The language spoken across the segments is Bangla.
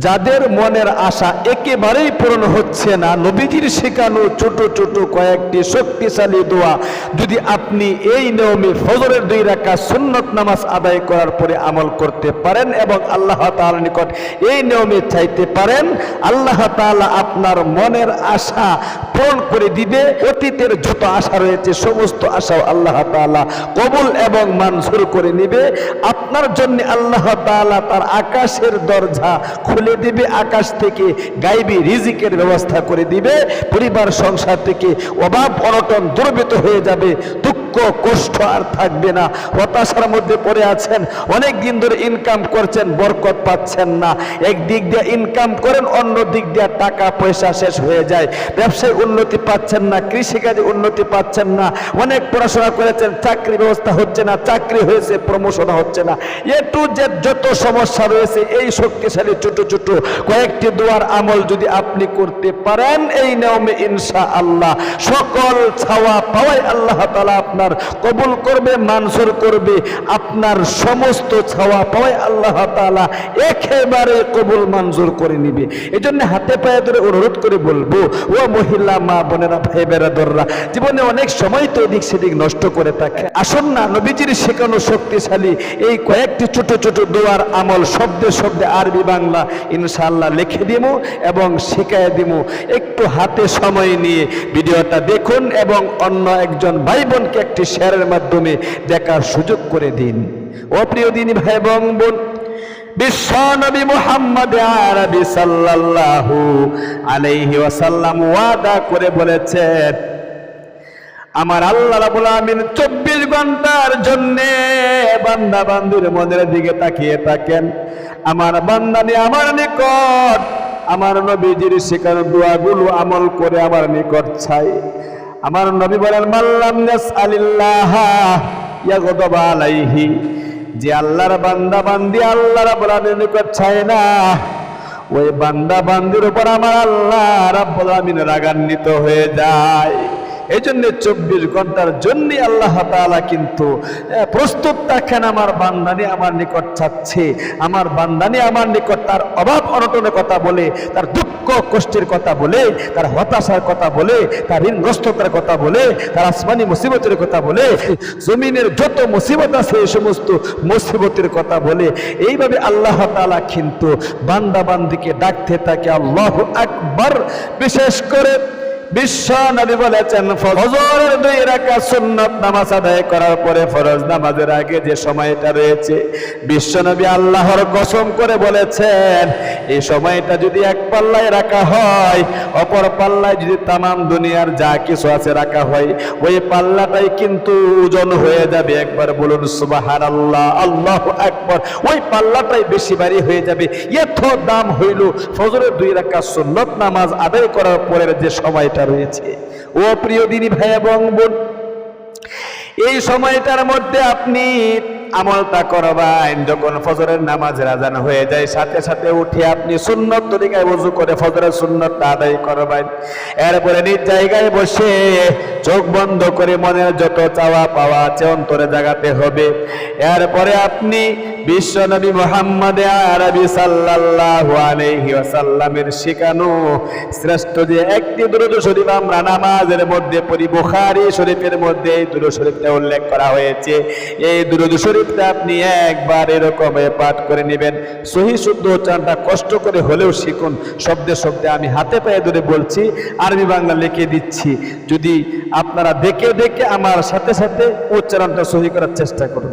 যাদের মনের আশা একেবারেই পূরণ হচ্ছে না, নবীজির শেখানো ছোট ছোট কয়েকটি শক্তিশালী দোয়া। যদি আপনি এই নিয়মে ফজরের দুই রাখা সুন্নত নামাজ আদায় করার পরে আমল করতে পারেন এবং আল্লাহ তাআলার নিকট এই নিয়মে চাইতে পারেন, আল্লাহ তাআলা আপনার মনের আশা পূরণ করে দিবে। অতীতের যত আশা রয়েছে, সমস্ত আশাও আল্লাহ তাআলা কবুল এবং মঞ্জুর করে নিবে। আপনার জন্য আল্লাহ তাআলা তার আকাশের দরজা খুলে দিবে আকাশ থেকে, গাইবি রিজিকের ব্যবস্থা করে দিবে, পরিবার, সংসার থেকে অভাব, অনটন দুর্বৃত হয়ে যাবে, দুঃখ, কষ্ট আর থাকবে না। হতাশার মধ্যে পড়ে আছেন, অনেক দিন ধরে ইনকাম করছেন, বরকত পাচ্ছেন না। এক দিক দিয়ে ইনকাম করেন, অন্য দিক দিয়ে টাকা, পয়সা শেষ হয়ে যায়। ব্যবসায় উন্নতি পাচ্ছেন না, কৃষিকাজে উন্নতি পাচ্ছেন না। অনেক পড়াশোনা করেছেন, চাকরি ব্যবস্থা হচ্ছে না, চাকরি হয়েছে প্রমোশন হচ্ছে না। এ টু জেড যত সমস্যা রয়েছে, এই শক্তিশালী ছোট ছোট। কয়েকটি দোয়ার আমল যদি আপনি করতে পারেন, এই নিয়মে ইনশা আল্লাহ সকল ছাওয়া পাওয়াই আল্লাহ তালা আপনার কবুল করবে, মানসুর করবে। আপনার সমস্ত ছাওয়া পাওয়াই আল্লাহ তালা একেবারে কবুল মঞ্জুর করে নিবে। এই জন্য হাতে পায়ে ধরে অনুরোধ করে বলব, ও মহিলা, মা বোনেরা, ভাই বেড়াদররা জীবনে অনেক সময় তো এদিক সেদিক নষ্ট করে থাকে। আসুন না, নবীজির শেখানো শক্তিশালী এই কয়েকটি ছোট ছোট দোয়ার আমল শব্দে শব্দে আরবি বাংলা ইনশাআল্লাহ লিখে দিব এবং শিখাই দিব একটু হাতে সময় নিয়ে ভিডিওটা দেখুন এবং অন্য একজন ভাই বোনকে একটি শেয়ারের মাধ্যমে দেখার সুযোগ করে দিন। ও প্রিয় দিনী ভাই বোন, বিশ্ব নবী মুহাম্মদ করে বলেছেন আমার আল্লাহ রাব্বুল আমিন 24 ঘণ্টার জন্য বান্দা বান্দির মনের দিকে তাকিয়ে থাকেন। আমার বান্দানি আমার নিকট, আমার নবীজির শেখানো দোয়াগুলো আমল করে আমার নিকট ছাই আমার নবী বলেন মাল্লাম ইয়াগদাব আলাইহি যে আল্লাহর বান্দা বান্দি আল্লাহ আমিনের নিকট ছাই না। ওই বান্দা বান্দির উপর আমার আল্লাহ রাব্বুল আমিন রাগান্বিত হয়ে যায়। এই জন্য চব্বিশ ঘণ্টার জন্যই আল্লাহ তাআলা কিন্তু প্রস্তুত থাকেন আমার বান্দানি আমার নিকট চাচ্ছে। আমার বান্দানি আমার নিকট তার অভাব অনটনের কথা বলে, তার দুঃখ কষ্টের কথা বলে, তার হতাশার কথা বলে, তার ঋণগ্রস্ততার কথা বলে, তার আসমানি মুসিবতের কথা বলে, জমিনের যত মুসিবত আছে এই সমস্ত মুসিবতের কথা বলে। এইভাবে আল্লাহ তালা কিন্তু বান্দা বান্দিকে ডাকতে থাকে আল্লাহ আকবার। বিশেষ করে বিশ্ব নবী বলেছেন, ফজরের দুই সুন্নাত নামাজ আদায় করার পরে ফরজ নামাজের আগে যে সময়টা রয়েছে আল্লাহর করে বলেছেন, এই সময়টা যদি এক পাল্লায় রাখা হয়, অপর পাল্লায় যদি তামাম দুনিয়ার যা কিছু আছে রাখা হয়, ওই পাল্লাটাই কিন্তু ওজন হয়ে যাবে। একবার বলুন সুবাহান আল্লাহ আল্লাহ একবার ওই পাল্লাটাই বেশি ভারী হয়ে যাবে। এত দাম হইল ফজরের দুই রাকাত সুন্নত নামাজ আদায় করার পরের যে সময়টা রয়েছে। ও প্রিয় দিনী ভাই এবং বোন, এই সময়টার মধ্যে আপনি আমলটা করবেন। যখন ফজরের নামাজ রাজান হয়ে যায়, সাথে সাথে উঠে আপনি সুন্নত তরিকায় ওযু করে ফজরের সুন্নতটা আদায় করবেন। এরপরে নিজ জায়গায় বসে চোখ বন্ধ করে মনের যত চাওয়া পাওয়া আছে অন্তরে জাগাতে হবে। এরপরে আপনি বিশ্ব নবী মোহাম্মদ আরবি সাল্লাল্লাহু আলাইহি ওয়াসাল্লামের শেখানো শ্রেষ্ঠ যে একটি দুরূদ শরীফ আমরা নামাজের মধ্যে পড়ি, বুখারী শরীফের মধ্যে এই দুরূদ শরীফটা উল্লেখ করা হয়েছে। এই দুরূদ শরীফটা আপনি একবার এরকম পাঠ করে নেবেন। সহি শুদ্ধ উচ্চারণটা কষ্ট করে হলেও শিখুন। শব্দে শব্দে আমি হাতে পায়ে ধরে বলছি, আরবি বাংলা লিখে দিচ্ছি। যদি আপনারা দেখে দেখে আমার সাথে সাথে উচ্চারণটা সহি করার চেষ্টা করুন।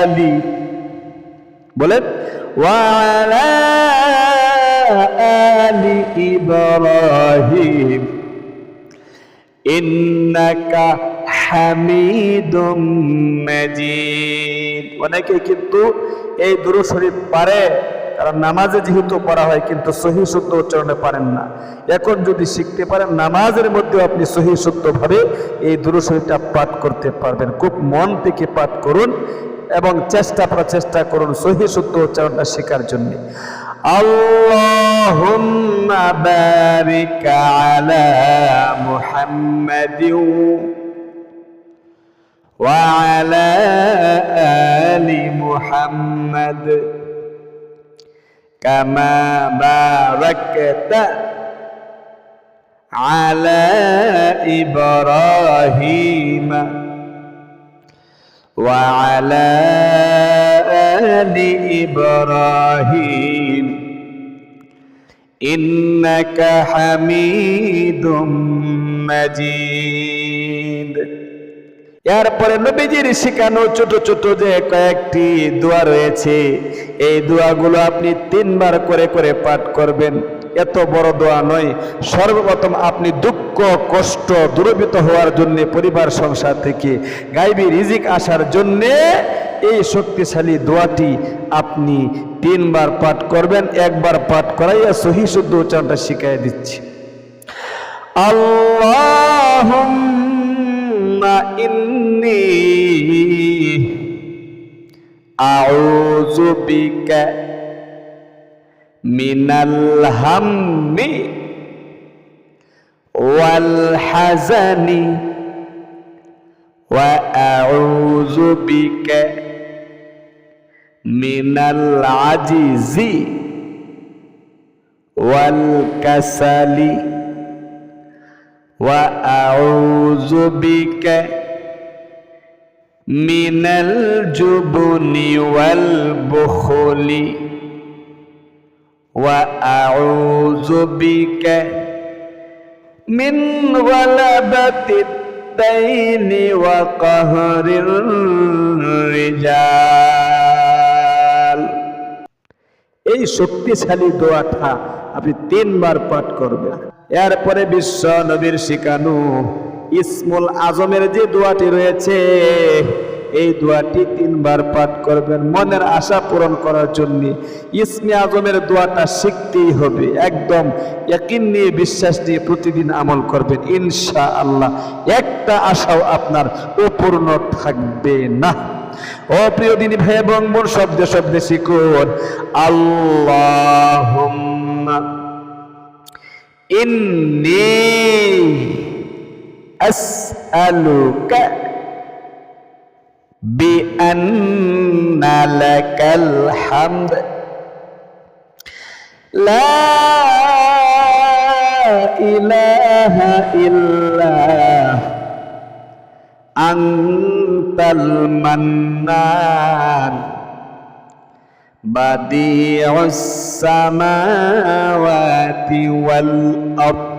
آل বলেন وعلى آل إبراهيم ইন্নাকা হামিদুম মাজিদ অনেকে কিন্তু এই দুরূদ শরীফ পারে কারণ নামাজে যেহেতু পড়া হয় কিন্তু সহি শুদ্ধ উচ্চারণে পারেন না এখন যদি শিখতে পারেন নামাজের মধ্যে আপনি সহি শুদ্ধভাবে এই দুরুশরীফটা পাঠ করতে পারবেন খুব মন থেকে পাঠ করুন এবং চেষ্টা প্রচেষ্টা করুন সহি শুদ্ধ উচ্চারণটা শেখার জন্য اللهم بارك على محمد وعلى آل محمد كما باركت على إبراهيم وعلى آل إبراهيم إنك حميد مجيد এরপরে নবীজির শেখানো ছোট ছোট যে কয়েকটি দোয়া রয়েছে এই দোয়াগুলো আপনি তিনবার করে করে পাঠ করবেন এত বড় দোয়া নয়। সর্বপ্রথম আপনি দুঃখ, কষ্ট দূরীভূত হওয়ার জন্য পরিবার, সংসার থেকে গাইবি রিজিক আসার জন্যে এই শক্তিশালী দোয়াটি আপনি তিনবার পাঠ করবেন, একবার পাঠ করাইয়া সহি শুদ্ধ উচ্চারণটা শিখাই দিচ্ছি। اللهم إني أعوذ بك من الهم والحزن وأعوذ بك من العجز والكسل وأعوذ بك من الجبن والبخل وأعوذ بك من غلبة الدين وقهر الرجال এই শক্তিশালী দোয়াটা আপনি তিনবার পাঠ করবেন এরপরে বিশ্ব নবীর শিকানু ইসমুল আজমের যে দোয়াটি রয়েছে এই দোয়াটি তিনবার পাঠ করবেন মনের আশা পূরণ করার জন্য ইসমে আজমের দোয়াটা শিখতেই হবে একদম একিন নিয়ে বিশ্বাস নিয়ে প্রতিদিন আমল করবেন ইনশা আল্লাহ একটা আশাও আপনার অপূর্ণ থাকবে না ও প্রিয় দিনী ভাই এবং বোন শব্দে শব্দে শিখুন আল্লাহ إني أسألك بأن لك الحمد لا إله إلا أنت المنان بديع السماوات والأرض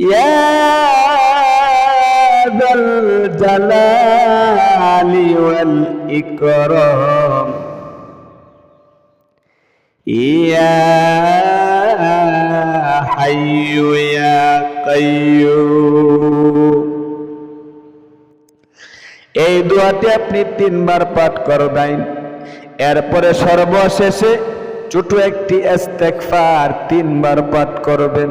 يا ذا الجلال والإكرام يا حي يا قيوم এই দোয়াটি আপনি তিনবার পাঠ করবেন এরপরে সর্বশেষে ছোট একটি ইস্তেগফার তিনবার পাঠ করবেন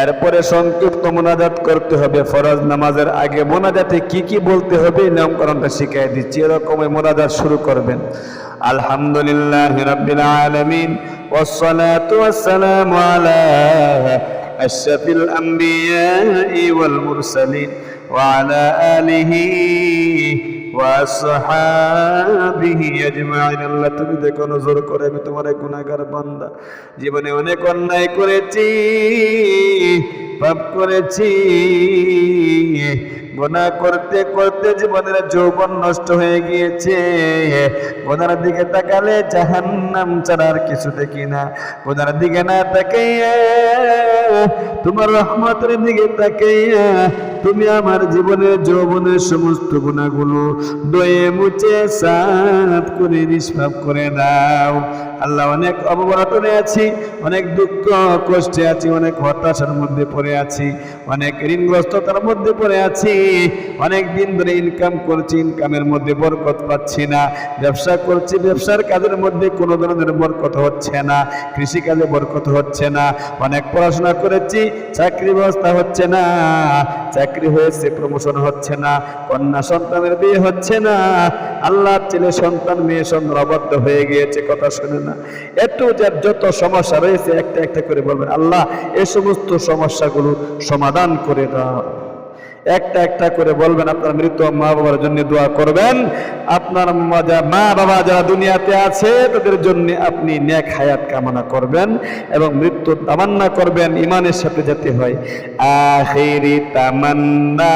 এরপরে সংক্ষিপ্ত মোনাজাত করতে হবে ফরজ নামাজের আগে মোনাজাতে কি কি বলতে হবে নিয়মকরণটা শিখিয়ে দিচ্ছি এরকম মোনাজাত শুরু করবেন আলহামদুলিল্লাহ রাব্বিল আলামিন والصلاة والسلام على أشرف الأنبياء والمرسلين وعلى آله ওয়াসহাবিহি আজমাইন আল্লাহ তুমি দেখো নজর করে, আমি তোমার গুনাহগার বান্দা। জীবনে অনেক অন্যায় করেছি, পাপ করেছি। গোনা করতে করতে জীবনের যৌবন নষ্ট হয়ে গিয়েছে। গোনার দিকে তাকালে জাহান্নাম ছাড়া আর কিছু দেখি না। গোনার দিকে না তাকাইয়া তোমার রহমতের দিকে তাকাইয়া তুমি আমার জীবনের যৌবনের সমস্ত গুণাগুলো দয়ে মুছে সাফ করে, নিষ্পাপ করে দাও আল্লাহ অনেক অবমাননে আছি, অনেক দুঃখ, কষ্টে আছি, অনেক হতাশার মধ্যে পড়ে আছি, অনেক ঋণগ্রস্ততার মধ্যে পড়ে আছি। অনেক দিন ধরে ইনকাম করছি ইনকামের মধ্যে বরকত পাচ্ছি না। ব্যবসা করছি, ব্যবসার কাজের মধ্যে কোনো ধরনের বরকত হচ্ছে না, কৃষিকাজে বরকত হচ্ছে না। অনেক পড়াশোনা করেছি, চাকরি ব্যবস্থা হচ্ছে না। হয়েছে প্রমোশন হচ্ছে না, কন্যা সন্তানের বিয়ে হচ্ছে না আল্লাহ ছেলে সন্তান, মেয়ে সন্তান অবদ্ধ হয়ে গিয়েছে, কথা শুনে না। এত যার যত সমস্যা রয়েছে, একটা একটা করে বলবেন আল্লাহ, এ সমস্ত সমস্যাগুলো সমাধান করে দাও। একটা একটা করে বলবেন, আপনার মৃত মা বাবার জন্য দোয়া করবেন। আপনার মা বাবা যারা দুনিয়াতে আছে, তাদের জন্য আপনি ন্যাক হায়াত কামনা করবেন এবং মৃত্যু তামান্না করবেন ইমানের সাথে যেতে হয়। আখিরি তামান্না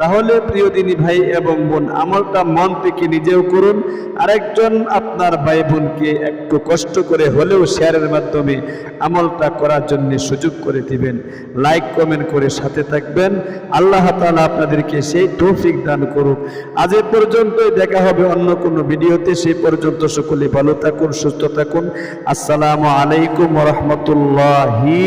তাহলে প্রিয় দিনী ভাই এবং বোন আমলটা মন থেকে নিজেও করুন। আরেকজন আপনার ভাই বোনকে একটু কষ্ট করে হলেও শেয়ারের মাধ্যমে আমলটা করার জন্য সুযোগ করে দিবেন। লাইক, কমেন্ট করে সাথে থাকবেন। আল্লাহ তাআলা আপনাদেরকে সেই তৌফিক দান করুক। আজ এ পর্যন্তই, দেখা হবে অন্য কোনো ভিডিওতে। সেই পর্যন্ত সকলে ভালো থাকুন, সুস্থ থাকুন। আসসালামু আলাইকুম রহমতুল্লাহি